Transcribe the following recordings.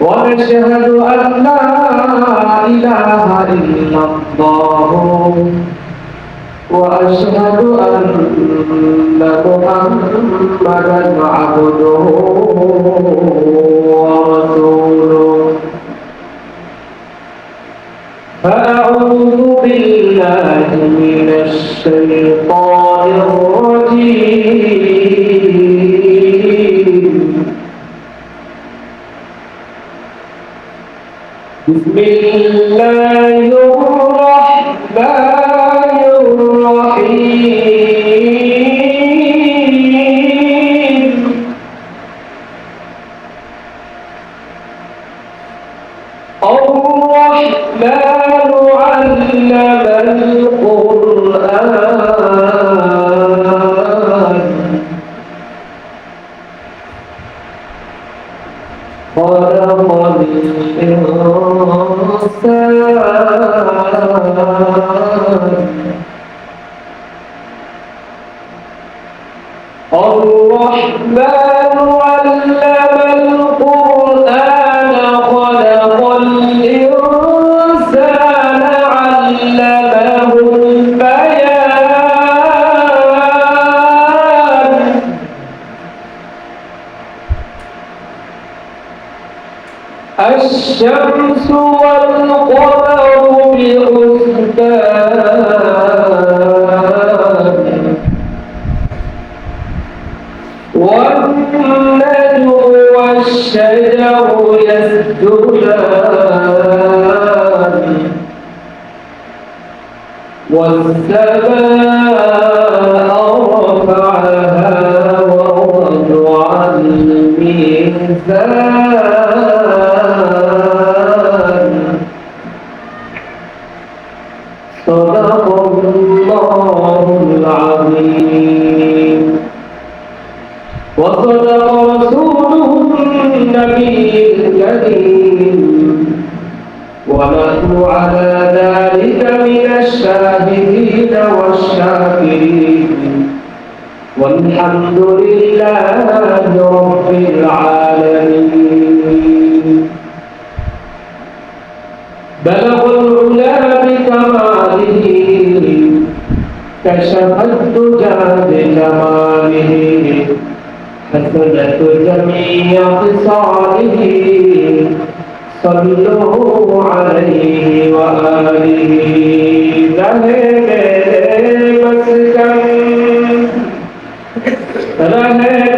ونشهد أن لا إله إلا الله. وأشهد أن محمدا عبده. head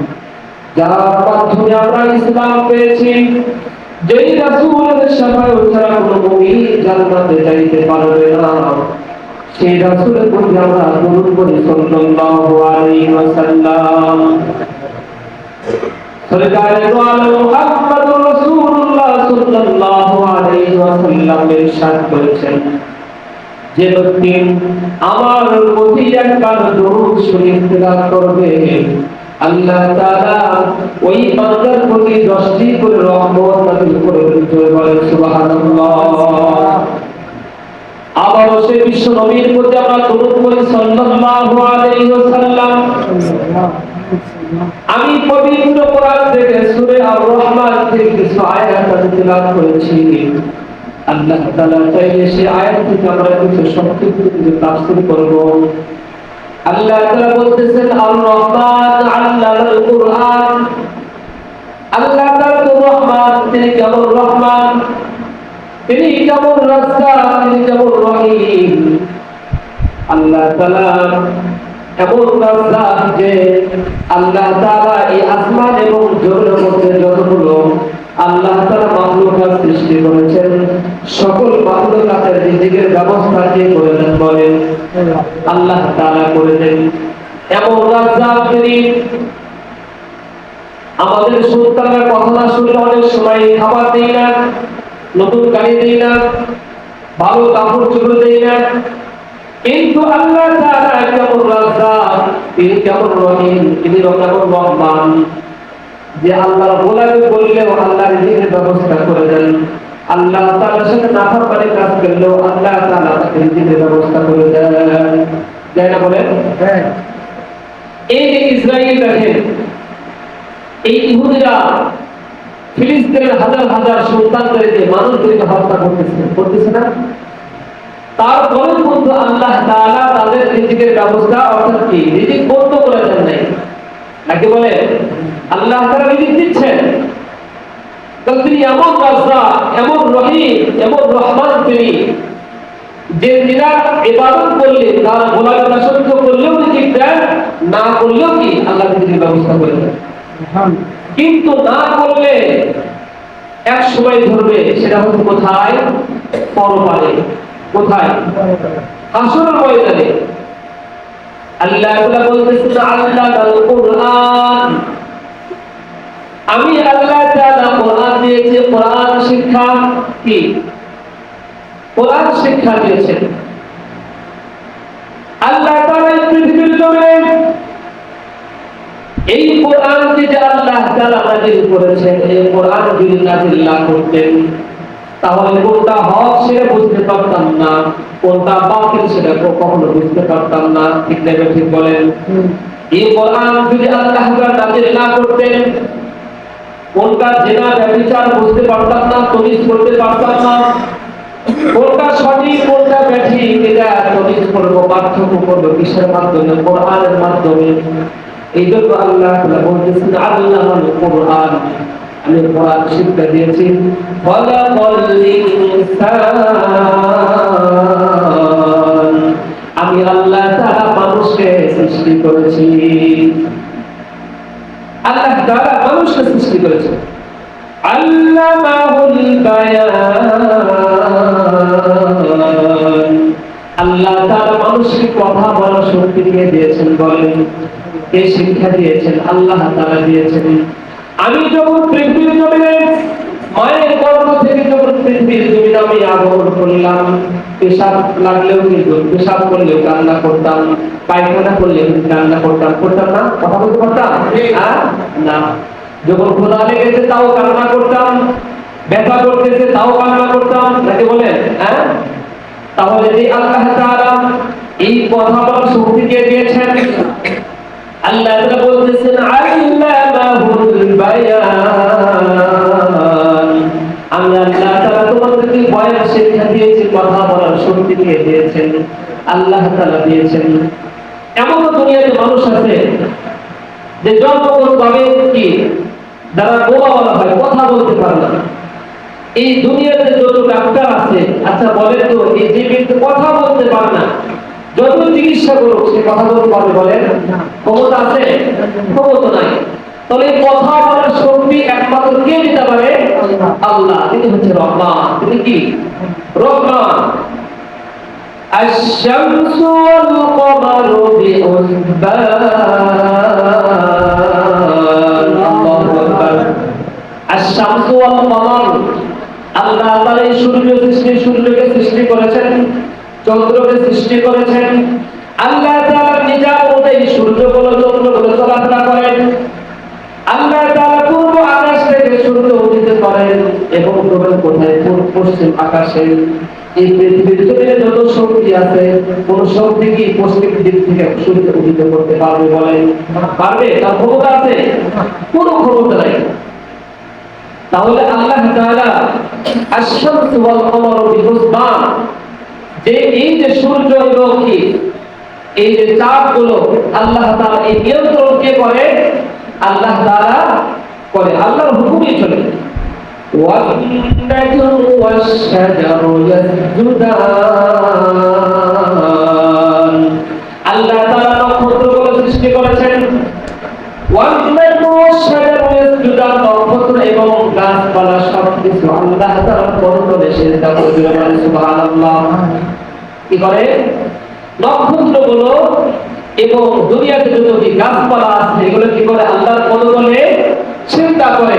যার মাধ্যমে আমরা ইসলাম পেয়েছি। যেই রাসূলের কোনো মুমিন জান্নাতে যাইতে পারবে না। সেই রাসূলের প্রতি আমরা দরুদ পড়ি আলাইহি ওয়াসাল্লাম। সরকারে মুহাম্মদুর রাসূলুল্লাহ সাল্লাল্লাহু আলাইহি ওয়াসাল্লাম ইরশাদ করেছেন। যে ব্যক্তি আমার প্রতি একবার দরুদ শরীফ তেলাওয়াত করবে আল্লাহ তাআলা ওই বান্দার প্রতি 10টি করে রহমত নাযিল করে দিতে বলে সুবহানাল্লাহ। আবারও সেই বিশ্ব নবীর প্রতি আমরা দরুদ পড়ি, সাল্লাল্লাহু আলাইহি ওয়াসাল্লাম। আমি পবিত্র কোরআন থেকে, সূরা আর রহমান থেকে কিছু আয়াত তেলাওয়াত করেছি। আল্লাহ তাআলা চাইলে সেই আয়াত থেকে আমরা কিছু সংক্ষিপ্ত কিছু তাফসীর করব। আল্লাহ তাআলা বলতেছেন আর রহমান আল্লামাল কুরআন। আল্লাহ তাআলা তো রহমান, তিনি কেমন রহমান? তিনি কেমন রাস্তা তিনি কেমন রহিম? আল্লাহ তাআলা এমন রাস্তা যে আল্লাহ তাআলা এই আসমান এবং জমিনের মধ্যে যতগুলো আল্লাহ তাআলা মাখলুকাত সৃষ্টি করেছেন। সকল মাখলুকাতের রিজিকের ব্যবস্থা কে করে দেন আল্লাহ তাআলা করে দেন এমন রাজ্জাক তিনি আমাদের সন্তানরা কথা না শুনলে অনেক সময় খাবার দেই না, নতুন গাড়ি দেই না, ভালো কাপড় চোপড় দেই না। কিন্তু আল্লাহ তাআলা কেমন রাজ্জাক, তিনি কেমন রহিম, তিনি কেমন রহমান। যে আল্লাহর গোলামি করলেও আল্লাহ রিজিকের ব্যবস্থা করে দেন। আল্লাহ তাআলার সাথে নাফরমানি কাজ করলেও আল্লাহ তাআলা তাকে রিজিকের ব্যবস্থা করে দেন। যাই না বলেন? এই যে ইসরায়েল দেখেন এই ইহুদিরা ফিলিস্তিনের হাজার হাজার সন্তানদেরকে মানুষদেরকে হত্যা করতেছে করতেছে না? তারপরে কিন্তু আল্লাহ তাআলা তাদের রিজিকের ব্যবস্থা অর্থাৎ কি? রিজিক বন্ধ করে দেন নাই। নাকি বলে? আল্লাহ রিজিক দিচ্ছেন। তিনি এমন রাজা এমন রহিম, এমন রহমান তিনি। যে করলে, তার করলেও দেন না করলেও কি আল্লাহ ব্যবস্থা করে দেন। কিন্তু না করলে এক সময় ধরবে, সেটা হচ্ছে কোথায়? পরপারে। কোথায়? হাসরের ময়দানে। আল্লাহ বলতেছেন, আল্লাহ আল কুরআন আমি আল্লাহ তাআলা কোরআন দিয়েছি কোরআন শিক্ষা কি? কোরআন শিক্ষা দিয়েছেন আল্লাহ তাআলা পৃথিবীর জমিনে এই কোরআনকে যে আল্লাহ তাআলা নাযিল করেছেন এই কোরআন যদি নাযিল না করতেন তাহলে কোনটা হক সেটা বুঝতে পারতাম না কোনটা বাতিল সেটা কখনো বুঝতে পারতাম না। ঠিক নেবে ঠিক বলেন? এই কোরআন যদি আল্লাহ তাআলা নাযিল না করতেন কোনটা জেনা ব্যভিচার বুঝতে পারতাম না তমিজ করতে পারতাম না। কোনটা সঠিক কোনটা ব্যাঠিক এটা তমিজ করব পার্থক্য করব কিসের মাধ্যমে? কোরআনের মাধ্যমে। এই জন্য আল্লাহ বলতেছেন, আল্লাহ কোরআন। আমি কোরআন শিক্ষা দিয়েছি। আমি আল্লাহ তাআলা মানুষকে সৃষ্টি করেছি। আল্লাহ দ্বারা মানুষকে সৃষ্টি করেছে আল্লাহ তার মানুষকে কথা বলার শক্তি দিয়ে দিয়েছেন বলেন? এই শিক্ষা দিয়েছেন? আল্লাহ তারা দিয়েছেন। আমি যখন পৃথিবীর জমিনে মায়ের গর্ভ থেকে যখন পৃথিবীর জমিনে আমি আগমন করলাম পেশাব লাগলেও কিন্তু পেশাব করলেও কান্না করতাম পায়খানা কিন্তু কান্না করতাম। করতাম না? কথা বলতে পারতাম? না। যখন খোদা লেগেছে তাও কান্না করতাম। ব্যথা করতেছে তাও কান্না করতাম। নাকি বলেন? হ্যাঁ তাহলে যে আল্লাহ তাআলা এই কথা বলার শক্তি কে দিয়েছেন? আল্লাহ বলতেছেন আল্লামাহুল বায়ান। বয়ান শিক্ষা দিয়েছি কথা বলার শক্তি কে দিয়েছেন, আল্লাহ তাআলা দিয়েছেন। এমন দুনিয়াতে মানুষ আছে যে জন্মগত ভাবে কি যারা বোবা বলা হয়, কথা বলতে পারে না। এই দুনিয়াতে যত ডাক্তার আছে আচ্ছা বলেন তো, এই যে ব্যক্তি কথা বলতে পারে না যত চিকিৎসা করুক, সে কথা বলতে পারবে বলেন? ক্ষমতা আছে? ক্ষমতা নাই। তাহলে এই কথা বলার শক্তি একমাত্র কে দিতে পারে আল্লাহ তিনি হচ্ছে রহমান তিনি কি রহমান الشمس والقمر بحسبان الله أكبر الشمس والقمر আল্লাহ তাআলা এই সূর্য সৃষ্টি সূর্যকে সৃষ্টি করেছেন চন্দ্রকে সৃষ্টি করেছেন আল্লাহ তাআলা নিজের মধ্যে এই সূর্যগুলো চন্দ্রগুলো চলাফেরা করেন এবং প্রবেশ কোথায় পশ্চিম আকাশে। এই পৃথিবীর যত শক্তি আছে, কোন শক্তি কি পশ্চিম দিক থেকে সূর্য উদিত করতে পারবে বলেন পারবে? তার ক্ষমতা আছে? কোনো ক্ষমতা নাই। তাহলে আল্লাহ তাআলা আশ-শামসু ওয়াল কমারু বিহুসবান যে এই যে সূর্য এবং কি, এই যে চাঁদগুলো আল্লাহ তাআলা এই নিয়ন্ত্রণ কে করে? আল্লাহ তাআলা করে। আল্লাহর হুকুমই চলে। والنجم والشجر يسجدان আল্লাহ তাআলা নক্ষত্রগুলো সৃষ্টি করেছেন والنجم والشجر يسجدان নক্ষত্র এবং গাছপালা সবকিছু আল্লাহ তাআলার বরকতে সেজদা করে দিল মানে সুবহানাল্লাহ কি করে নক্ষত্রগুলো এবং দুনিয়াতে যত কি গাছপালা আছে এগুলো কি করে আল্লাহর পদতলে চিন্তা করে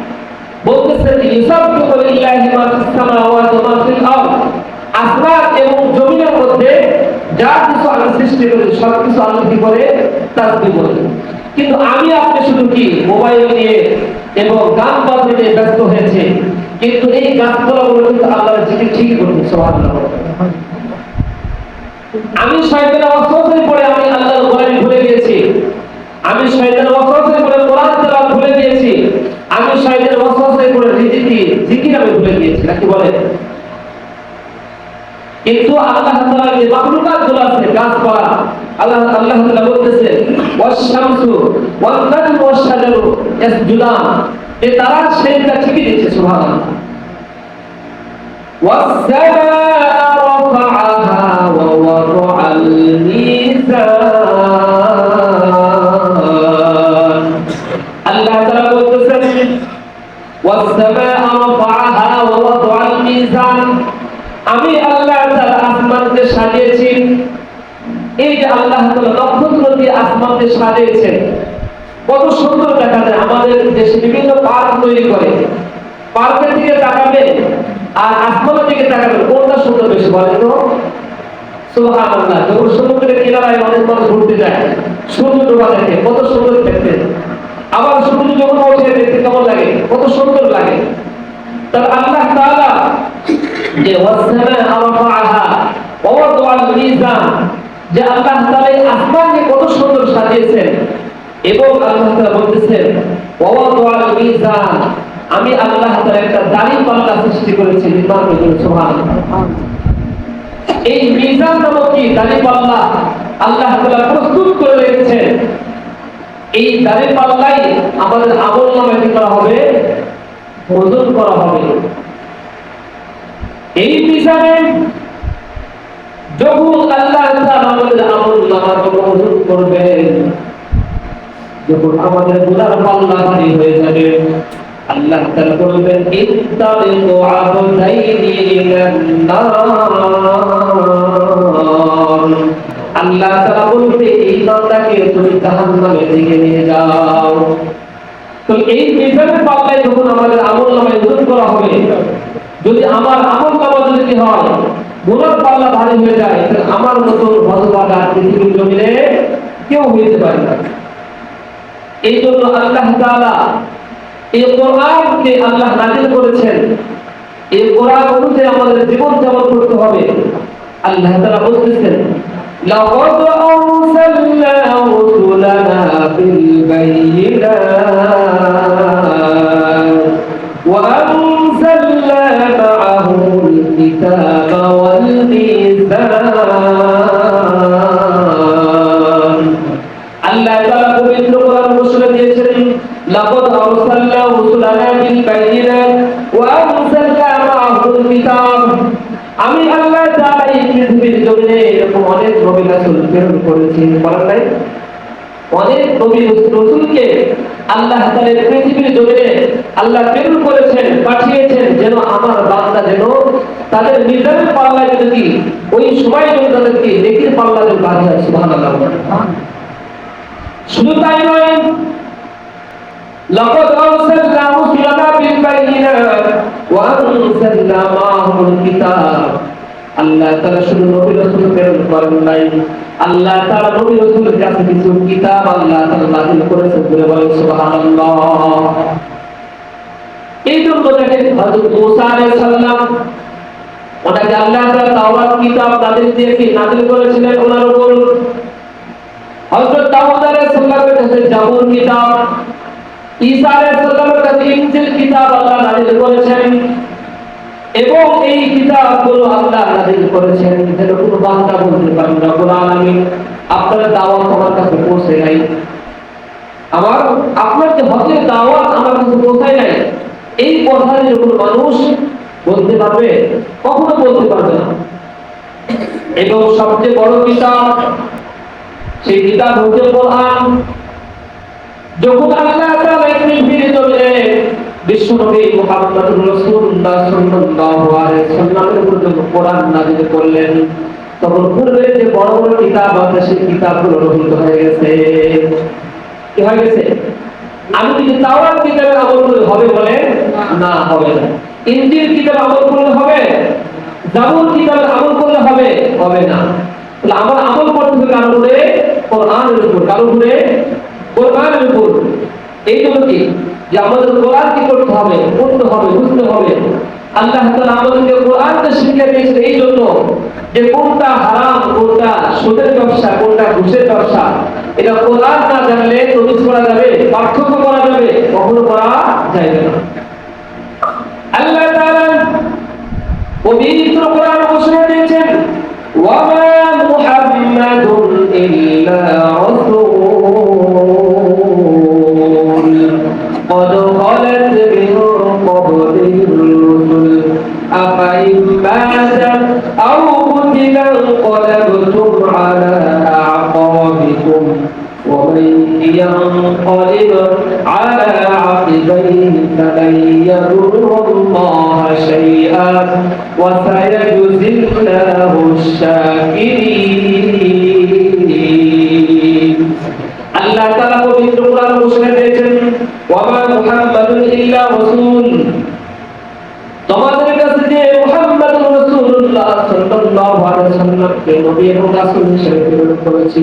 বলতেছেন লিল্লাহি মা ফিস সামাওয়াতি ওয়া মা ফিল আরদ। আসমান এবং জমিনের মধ্যে যা কিছু আল্লাহ সৃষ্টি কিন্তু আমি আপনি শুধু কি? মোবাইল নিয়ে এবং গান ব্যস্ত হয়েছে। কিন্তু এই গাছপালাগুলো কিন্তু ঠিকই সুবহানাল্লাহ। আমি শয়তানের পড়ে আমি আল্লাহর ভুলে গিয়েছি। আমি শয়তানের ওয়াসওয়াসায় পড়ে কোরআন তেলাওয়াত ভুলে গিয়েছি আমি শয়তানের ওয়াসওয়াসায় পড়ে রিজিকি করে দিয়েছে। নাকি বলেন কিন্তু আল্লাহ তাআলা যে মাখলুকাতগুলো আছে, গাছপালা, আল্লাহ আল্লাহ তাআলা বলতেছে, ওয়াশ-শামসু ওয়াল-কমর ওয়াশ-শাজারু ইয়াসজুদান এ তারা সেজদা ঠিকই দিয়েছে, সুবহানাল্লাহ। ওয়াস-সাmaa রাফাআহা ওয়া ওয়াদাআল মিজান আল্লাহ তাআলা বলতেছেন ওয়াস-সাmaa আসমানকে সাজিয়েছেন। কত সুন্দর দেখা যায় আমাদের দেশে বিভিন্ন পার্ক তৈরি করে। পার্কের দিকে তাকাবে আর আসমানের দিকে তাকাবে কোনটা সুন্দর বেশি বলেন তো? সুবহানাল্লাহ, যখন সমুদ্রের কিনারায় অনেক মানুষ ঘুরতে যায়, সূর্য ডোবা দেখে, কত সুন্দর দেখতে। আবার সূর্য যখন ওঠে, দেখতে কেমন লাগে? কত সুন্দর লাগে। তাহলে আল্লাহ তাআলা যে ওয়াসসামা রাফাআহা ওয়া ওয়াদাআল মিজান যে আল্লাহ তাআলা এই আসমানকে কত সুন্দর সাজিয়েছেন। এবং আল্লাহ তাআলা বলতেছেন ওয়া ওয়াদাআল মিজান। আমি আল্লাহ তাআলা একটা দাড়ি পাল্লা সৃষ্টি করেছি, নির্মাণ করেছি, সুবহানাল্লাহ। এই মিজান নামক কি? দাড়ি পাল্লা। আল্লাহ তাআলা প্রস্তুত করে রেখেছেন। এই দাড়ি পাল্লাই আমাদের আমল নামে কি করা হবে? ওজন করা হবে। এই মিজানে যখন আল্লাহ আমাদের গুনার পাল্লা ভারী হয়ে যাবে, আল্লাহ তাআলা বলবেন ইত্তাবিকু আবদাইনি আল্লাহ তাআলা বলবে এই বান্দাকে তুমি জাহান্নামের দিকে নিয়ে যাও। তো এই মিজানের পাল্লায় যখন আমাদের আমল নামায় করা হবে, যদি আমার আমল নামা যদি হয় গুনার পাল্লা ভারী হয়ে যায় তাহলে আমার মতো হতভাগা পৃথিবীর জমিনে কেউ হইতে পারে না এই জন্য আল্লাহ তাআলা এই কোরআনকে আল্লাহ নাজিল করেছেন এই কোরআন অনুযায়ী আমাদের জীবন যাপন করতে হবে আল্লাহ তাআলা বলতেছেন لقد أرسلنا رسلنا بالبينات রুসুলানা বিল বাইয়িনাত ওয়া আনজালনা মাআহুল কিতাব আমি আল্লাহ তাআলা এই পৃথিবীর জমিনে এরকম অনেক নবী রাসূল প্রেরণ করেছি বলেন নাই? অনেক নবী রাসূলকে আল্লাহ তাআলা পৃথিবীর জমিনে আল্লাহ প্রেরণ করেছেন, পাঠিয়েছেন যেন আমার বান্দা যেন তাদের মিজানের পাল্লা যদি ওই সময় যেন তাদেরকে নেকির পাল্লা যেন বাঁধে, সুবহানাল্লাহ। শুধু তাই নয় لقد أرسلنا رسلنا بالبينات وأنزلنا معهم الكتاب আল্লাহ তাআলা শুধু নবী রাসূল প্রেরণ করেন নাই আল্লাহ তাআলা নবী রাসূলের কাছে কিছু কিতাব আল্লাহ তাআলা নাযিল করেছেন বলে বলেন সুবহানাল্লাহ এই জন্য দেখেন হযরত মুসা আলাইহিস সালাম ওনাকে আল্লাহ তাআলা তাওরাত কিতাব নাযিল দিয়ে কি নাযিল করেছিলেন ওনার উপর হযরত দাউদ আলাইহিস সালামের কাছে জাবুর কিতাব এই কিতাবগুলো মানুষ বলতে পারবে, কখনো বলতে পারবে না। এবং সবচেয়ে বড় কিতাব, সেই কিতাব হচ্ছে কোরআন। যখন আল্লাহ তাআলা পৃথিবীর জমিনে বিশ্বনবী মুহাম্মদ রাসূলুল্লাহ সাল্লাল্লাহু আলাইহি কোরআন নাযিল করলেন, তখন যে বড় বড় কিতাব আছে সেই কিতাবগুলো রহিত হয়ে গেছে কি হয়ে গেছে আমি যদি তাওরাত কিতাবের আমল করলে হবে বলে না হবে না। ইনজিল কিতাব আমল করলে হবে জাবুর কিতাবের আমল করলে হবে হবে না তাহলে আমার আমল করতে হবে কার উপরে কোরআনের উপর, কার উপরে উপর। যে আমাদের কোরআন কি করতে হবে, পড়তে হবে, বুঝতে হবে। আল্লাহ তাআলা আমাদেরকে কোরআনকে এই জন্য যে কোনটা হারাম, কোনটা সুদের ব্যবসা, কোনটা ঘুষের ব্যবসা। এটা কোরআন না জানলে করা যাবে, পার্থক্য করা যাবে, কখনো করা যাবে না। আল্লাহ তাআলা পবিত্র কোরআন ঘোষণা দিয়েছেন ওয়ামা মুহাম্মাদুন ইল্লা عقبيه فلن يضر الله شيئا وسيجزي الله الشاكرين আল্লাহ তাআলা পবিত্র কোরআন ঘোষণা দিয়েছেন ওয়ামা মুহাম্মাদুন ইল্লা রাসূল তোমাদের কাছে যে মুহাম্মাদুর রাসূলুল্লাহ সাল্লাল্লাহু আলাইহি সাল্লামকে নবী এবং রাসূল হিসেবে প্রেরণ করেছি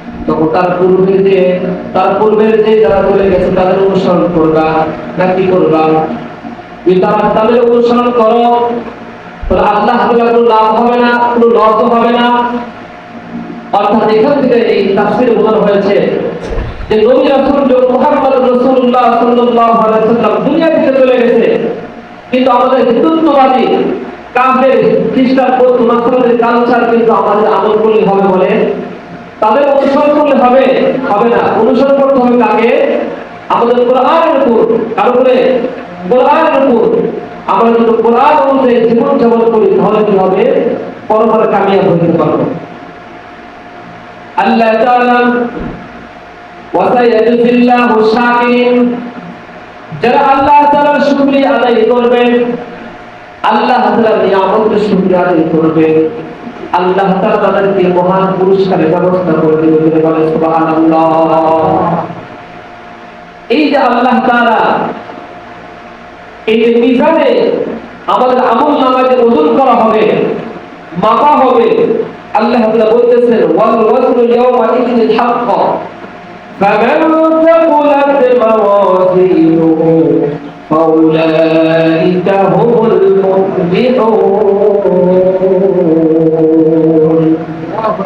তখন তার পূর্বে যে, তার পূর্বের যে যারা চলে গেছে, তাদের অনুসরণ করবা না কি করবা তারা তাদের অনুসরণ করো আল্লাহ কোনো লাভ হবে না, কোনো লস হবে না। অর্থাৎ এখান থেকে এই তাফসীর হয়েছে যে, নবী রাসূল যখন মুহাম্মদ রাসূলুল্লাহ সাল্লাল্লাহু আলাইহি দুনিয়া থেকে চলে গেছে। কিন্তু আমাদের হিন্দুত্ববাদী, কাফের, খ্রিস্টান, বৌদ্ধ নাসারাদের কালচার কিন্তু আমাদের আমল করলে হবে বলে তাদের অনুসরণ করলে হবে হবে না। অনুসরণ করতে হবে কাকে? আমাদের কোরআনের উপর। কার উপরে? কোরআনের উপর। আমরা যদি কোরআন অনুযায়ী জীবন যাপন করি, তাহলে কি হবে? পরপর কামিয়াব হতে পারব। আল্লাহ তাআলা ওয়াসাইয়াজুল্লাহু শাকিরিন, যারা আল্লাহ তাআলার শুকরিয়া আদায় করবে আল্লাহ তাআলার নিয়ামতের শুকরিয়া আদায় করবে আল্লাহ তাআলা তাদেরকে মহান পুরস্কারের ব্যবস্থা করে দিবেন বলে বলে সুবহানাল্লাহ এই যে আল্লাহ তাআলা এই যে মিজানে আমাদের আমল নামাকে ওজন করা হবে মাপা হবে আল্লাহ তাআলা বলতেছেন ওয়াল ওয়াজনু ইয়াওমা ইযিল হাক্ক فمن ثقلت موازينه فأولئك هم المفلحون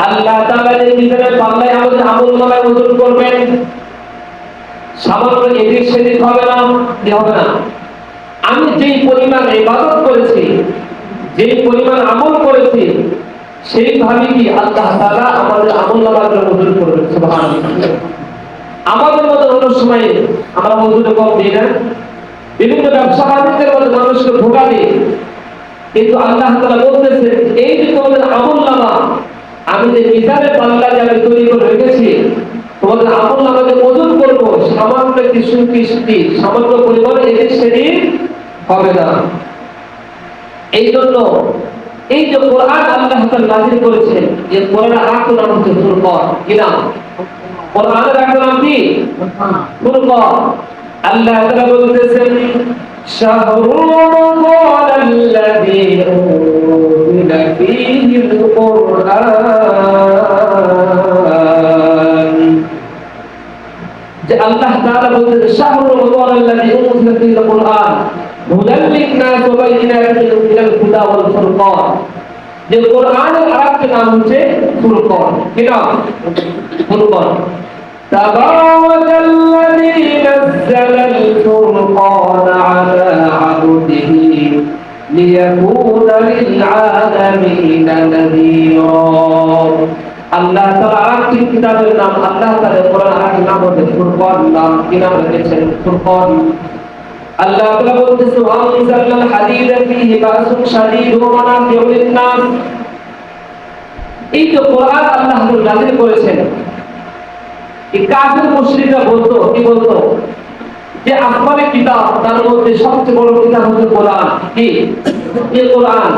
আল্লাহ তাআলা যে মিজানের পাল্লায় আমাদের আমল নামায় ওজন করবেন, সামান্য এদিক সেদিক হবে না কি হবে না। আমি যেই পরিমাণ ইবাদত করেছি, যেই পরিমাণ আমল করেছি, সেইভাবে কি আল্লাহ তাআলা আমাদের আমল নামার জন্য ওজন করবেন? সুবহানাল্লাহ। আমাদের মতো অন্য সময় আমরা মজুরি কম দিই না। বিভিন্ন ব্যবসা বাণিজ্যের মধ্যে মানুষকে ধোকা দিই। কিন্তু আল্লাহ তাআলা বলতেছে, এই যে তোমাদের আমল নামা আমি যে মিজানের পাল্লা যে তৈরি করে রেখেছি, তোমাদের আমল নামাকে ওজন করব, সামান্য একটি সুকৃষ্টি সামান্য পরিমাণে এদিক সেদিক হবে না। এই জন্য এই যে কোরআন আল্লাহ নাযিল করেছেন যে কোরআন আয়াত নাম হচ্ছে ফুরকান, কি নাম? কোরআনের একটা নাম কি? ফুরকান। আল্লাহ তাআলা বলতেছেন শাহরু রমাদান আল্লাযী উনজিলা ফীহি আল-কুরআন তাআলা বলতেছেন শাহরু রমাদান আল্লাযী উনজিলা ফীহি আল-কুরআন হুদাল লিন-নাস ওয়া বাইয়িনাতিন মিনাল হুদা ওয়াল ফুরকান যে কোরআনের আরেকটা নাম হচ্ছে ফুরকান কি নাম ফুরকান تبارك الذي نزل الفرقان على عبده ليكون للعالمين نذيرا আল্লাহ তাআলা আরেকটি কিতাবের নাম, আল্লাহ তাআলা কোরআন আরেকটি নাম হচ্ছে ফুরকান, নাম কি নাম রেখেছেন? ফুরকান। আল্লাহ তাআলা হাদিদা বাসুন শাদীদ এই যে কোরআন আল্লাহ করেছেন। এই কাফের মুশরিকরা বলতো, কি বলতো? যে আসমানের কিতাব, তার মধ্যে সবচেয়ে বড় কিতাব হচ্ছে কোরআন। কি? কোরআন।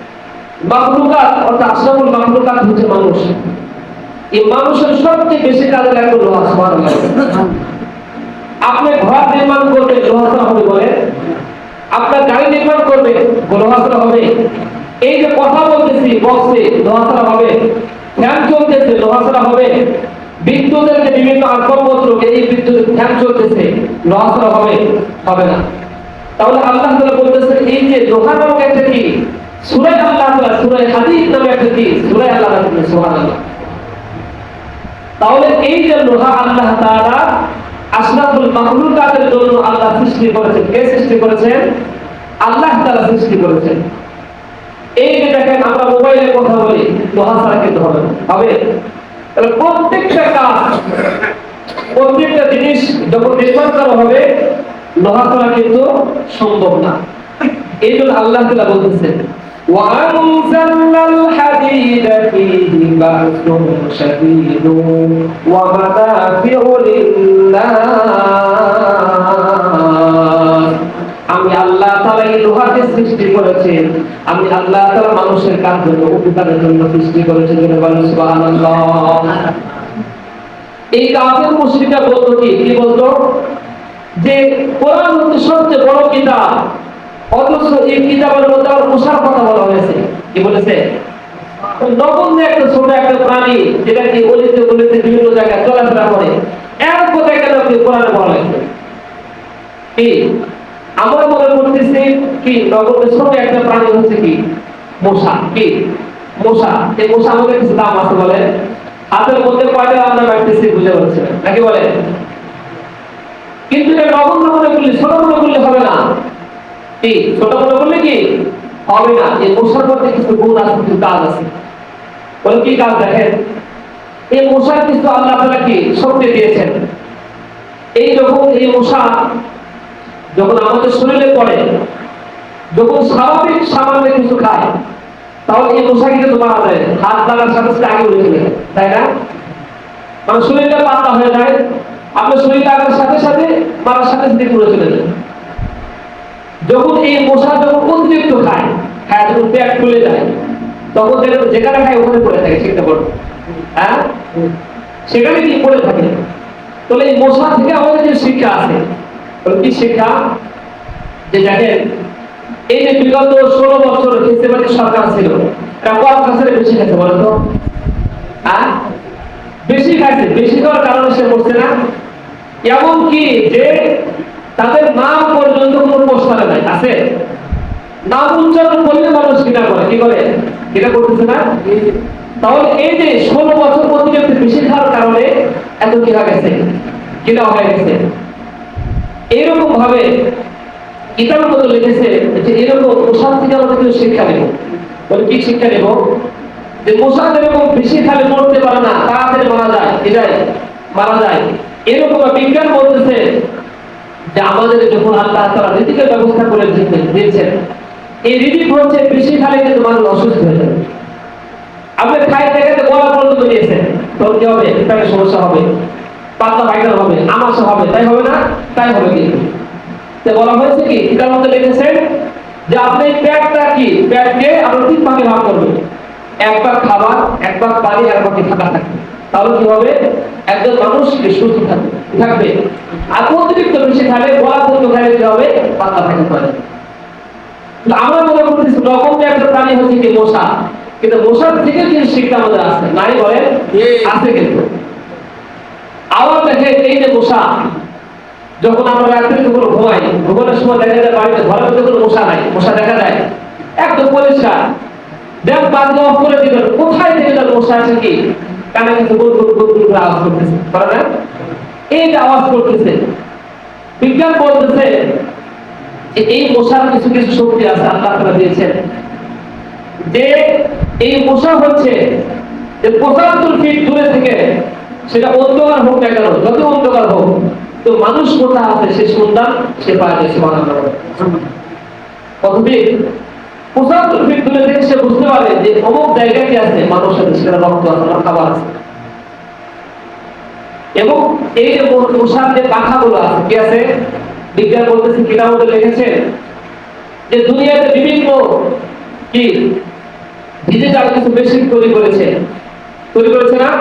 মাখলুকাত, অর্থাৎ আশরাফুল মাখলুকাত হচ্ছে মানুষ। এই মানুষের সবচেয়ে বেশি কাজে লাগে লোহা, সুবহানাল্লাহ। আপনি ঘর নির্মাণ করতে লোহা হবে বলে। আপনার গাড়ি নির্মাণ করবে, লোহা হবে। এই যে কথা বলতেছি, বক্সে লোহা হবে। ফ্যান চলতেছে, লোহা হবে। বিদ্যুতের যে বিভিন্ন আসবাবপত্র, এই বিদ্যুৎ ফ্যান চলতেছে, লোহা হবে হবে না। তাহলে আল্লাহ তাআলা বলতেছেন, এই যে লোহা নামক একটা কি? সূরা আল্লাহ তাআলা সূরা হাদিদ নামে একটা কি সূরা আল্লাহ তাআলা তাহলে এই যে লোহা আল্লাহ তাআলা আশরাফুল মাখলুকাতের জন্য আল্লাহ সৃষ্টি করেছেন, কে সৃষ্টি করেছেন? আল্লাহ তাআলা সৃষ্টি করেছেন। এই যে দেখেন, আমরা মোবাইলে কথা বলি, লোহা ছাড়া কিন্তু হবে। হবে? প্রত্যেকটা কাজ, প্রত্যেকটা জিনিস যখন নির্মাণ করা হবে, লোহা ছাড়া কিন্তু সম্ভব না। এই জন্য আল্লাহ তাআলা বলতেছেন وأنزلنا الحديد فيه بأس شديد ومنافع للناس আমি আল্লাহ তাআলা এই লোহাকে সৃষ্টি করেছেন আমি আল্লাহ তাআলা মানুষের কাজ জন্য উপকারের জন্য সৃষ্টি করেছেন বলে বলেন সুবহানাল্লাহ এই কাফের মুশরিকরা বলতো কি কি বলতো যে কোরআন হচ্ছে সবচেয়ে বড় কিতাব অথচ এই কিতাবের মধ্যে আবার মুসার কথা বলা হয়েছে। কি বলেছে? নগণ্য একটা ছোট একটা প্রাণী, যেটা কি অলিতে গলিতে বিভিন্ন জায়গায় চলাফেরা করে এর কথা কেন কি কোরআনে বলা হয়েছে? কি? আমরা মনে করতেছি কি নগণ্য ছোট একটা প্রাণী হচ্ছে কি? মশা কি? মশা এই মশা আমাদের কিছু দাম আছে বলে। হাতের মধ্যে কয়টা আমরা রাখতেছি বুঝে পারছি নাকি বলে? কিন্তু এটা নগণ্য মনে করলে ছোট মনে করলে হবে না। কি ছোট মনে করলে কি? হবে না। এই মশার মধ্যে কিছু গুণ আছে, কিছু কাজ আছে। বলে, কি কাজ দেখেন? এই মশার কিন্তু আল্লাহ তাআলা কি? শক্তি দিয়েছেন। এই যখন এই মশা যখন আমাদের শরীরে পড়ে, যখন স্বাভাবিক সামান্য কিছু খায়, তাহলে এই মশা কিন্তু মারা যায় হাত লাগার সাথে সাথে আগে উঠে চলে তাই না? মানে শরীরটা পাতলা হয়ে যায়, আপনার শরীর লাগার সাথে সাথে মারার সাথে সাথে পুরো চলে যায়। যখন এই মশা যখন অতিরিক্ত খায় হ্যাঁ যখন পেট ফুলে যায়, তখন যেখানে খায় ওখানে পড়ে থাকে ঠিকটা পড়ে হ্যাঁ? সেখানে কি পড়ে থাকে? তাহলে এই মশা থেকে আমাদের যে শিক্ষা আছে কি শিক্ষা? যে দেখেন, এই যে বিগত ষোলো বছর ফেসিবাদী সরকার ছিল, এরা কত খাসের বেশি খেতে বলে তো? হ্যাঁ? বেশি খাইছে, বেশি খাওয়ার কারণে সে করছে না। এমন কি যে তাদের নাম পর্যন্ত কোনো পোস্টারে নাই, আছে? নাম উচ্চারণ করলে মানুষ কিনা করে কি করে? এটা করতেছে না? তাহলে এই যে ষোলো বছর অতিরিক্ত বেশি খাওয়ার কারণে এত কি হয়ে গেছে কিনা হয়ে গেছে। এইরকম ভাবে কিতাবের মতো লিখেছে যে এরকম মশার থেকে আমরা কিছু শিক্ষা নেব। বলে কি শিক্ষা নেব? যে মশা যেরকম বেশি খালে মরতে পারে না, তাড়াতাড়ি মারা যায়, এটাই মারা যায়। এরকম বিজ্ঞান বলতেছে যে আমাদের যখন আল্লাহ তারা ঋতিকের ব্যবস্থা করে দিয়েছেন, এই ঋতিক হচ্ছে বেশি খালে কিন্তু মানুষ অসুস্থ হয়ে যাবে। আপনি খাই থেকে গলা পর্যন্ত দিয়েছেন তখন কি হবে? পেটের সমস্যা হবে পাতলা পায়খানা হবে আমাশা হবে, তাই হবে না? তাই হবে কিন্তু। তো বলা হয়েছে কি এটার মধ্যে লিখেছেন যে আপনি পেটটা কি? পেটকে আপনি তিন ভাগে ভাগ করবেন। একবার খাবার একবার পানি, আর বাকি ফাঁকা থাকবে। তাহলে কি হবে? একজন মানুষ সুস্থ থাকবে? থাকবে। আর অতিরিক্ত বেশি খালে গলা পর্যন্ত খাইলে কি হবে পাতলা থাকতে পারে আমরা মনে করতেছি রকম একটা প্রাণী হচ্ছে কি মশা। কিন্তু মশার থেকে কিন্তু শিক্ষা আমাদের আছে। নাই বলেন আছে কিন্তু। আবার দেখে এই যে মশা যখন আমরা রাত্রে যখন ঘুমাই ঘুমানোর সময় দেখা যায় বাড়িতে ঘরের মধ্যে কোনো মশা নাই মশা দেখা যায়। একদম পরিষ্কার। দেখ বাতি অফ করে দিবেন কোথায় থেকে যেন মশা আছে কি? কানে কিন্তু গুল গুল গুল আওয়াজ করতেছে। করে না। আওয়াজ করতেছে। বিজ্ঞান বলতেছে যে এই মশার কিছু কিছু শক্তি আছে, আল্লাহ তাআলা দিয়েছেন। যে এই মশা হচ্ছে যে পঁচাত্তর ফিট দূরে থেকে সেটা অন্ধকার হোক না কেন যত অন্ধকার হোক, তো মানুষ কোথা আছে, সে সন্ধান সে পায় না সুবহানাল্লাহ কত ফিট পঁচাত্তর ফিট দূরে থেকে সে বুঝতে পারে যে অমুক জায়গায় কি আছে মানুষ আছে সেখানে রক্ত আছে, খাবার আছে। এবং এই যে মশার যে পাখাগুলো আছে, কি আছে? বিজ্ঞান বলতেছে কিনা মধ্যে লিখেছে যে দুনিয়াতে বিভিন্ন কি? ডিজিটাল কিছু মেশিন তৈরি করেছে। তৈরি করেছে না?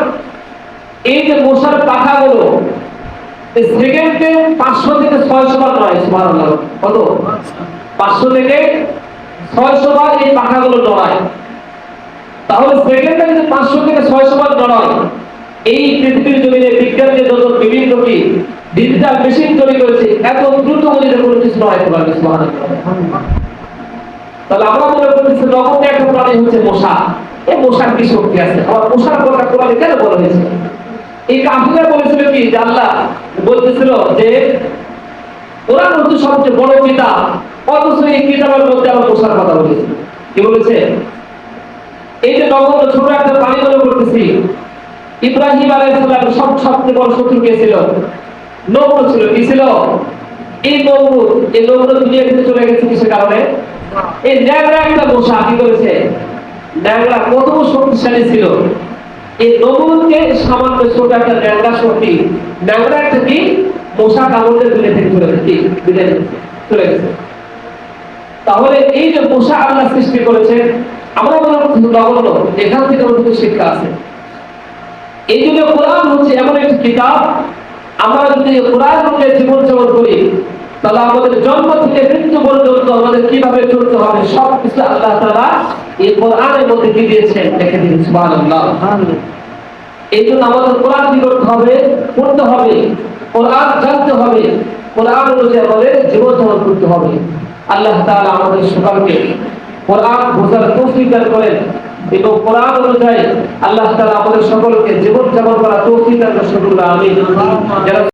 এই যে মশার পাখাগুলো সেকেন্ডে পাঁচশো থেকে ছয়শো বার নয়, সুবহানাল্লাহ। কত? পাঁচশো থেকে ছয়শো বার এই পাখাগুলো নড়ায়। তাহলে সেকেন্ডে যদি পাঁচশো থেকে ছয়শো বার নড়ায় এই পৃথিবীর জমিনে বিজ্ঞান যে যত বিভিন্ন কি ডিজিটাল মেশিন তৈরি করেছে, এত দ্রুত গতিতে কোনো কিছু নড়াইতে পারবে তাহলে আমরা মনে করতেছি রকম একটা প্রাণী হচ্ছে মশা। মশার কি শক্তি আছে? মশার কথা কোরআনে কেন বলা হয়েছে? এই কাফিরা বলেছিল কি, যে আল্লাহ বলতেছিল যে, কোরআন হচ্ছে সবচেয়ে বড় কিতাব, অথচ এই কিতাবের মধ্যে আবার মশার কথা বলেছে। কি বলেছে? এই যে নগর ছোট একটা প্রাণী মনে করতেছি ইব্রাহিম আলাইহিস সালাম সব সবচেয়ে বড় শত্রু কে ছিল? নমরুদ ছিল। কি ছিল? এই নমরুদ এই নমরুদ দুনিয়া থেকে চলে গেছে কিসের কারণে? এই ন্যাংরা একটা মশা, কি করেছে? ন্যাংরা কত শক্তিশালী ছিল। এই নমরুদকে সামান্য ছোট একটা ন্যাংরা শক্তি, ন্যাংরা একটা কি? মশা কামড়ে দুনিয়া থেকে চলে গেছে? বিদায় চলে গেছে। তাহলে এই যে মশা আল্লাহ সৃষ্টি করেছেন, আমরা মনে করছি নগণ্য এখান থেকে আমাদের শিক্ষা আছে। এই জন্য কোরআন হচ্ছে এমন একটি কিতাব। আমরা যদি কোরআন অনুযায়ী জীবন যাপন করি, তাহলে আমাদের জন্ম থেকে মৃত্যু পর্যন্ত আমাদের কীভাবে চলতে হবে, সব কিছু আল্লাহ তাআলা এই কোরআনের মধ্যে দিয়েছেন। দেখে দিন এই জন্য আমাদের কোরআন কি করতে হবে? পড়তে হবে, কোরআন জানতে হবে, কোরআন অনুযায়ী আমাদের জীবন যাপন করতে হবে। আল্লাহ তাআলা আমাদের সকলকে কোরআন বোঝার তৌফিক করেন। এবং কোরআন অনুযায়ী আল্লাহ তাআলা আমাদের সকলকে জীবন যাপন করা তৌফিক দান করেন আমিন।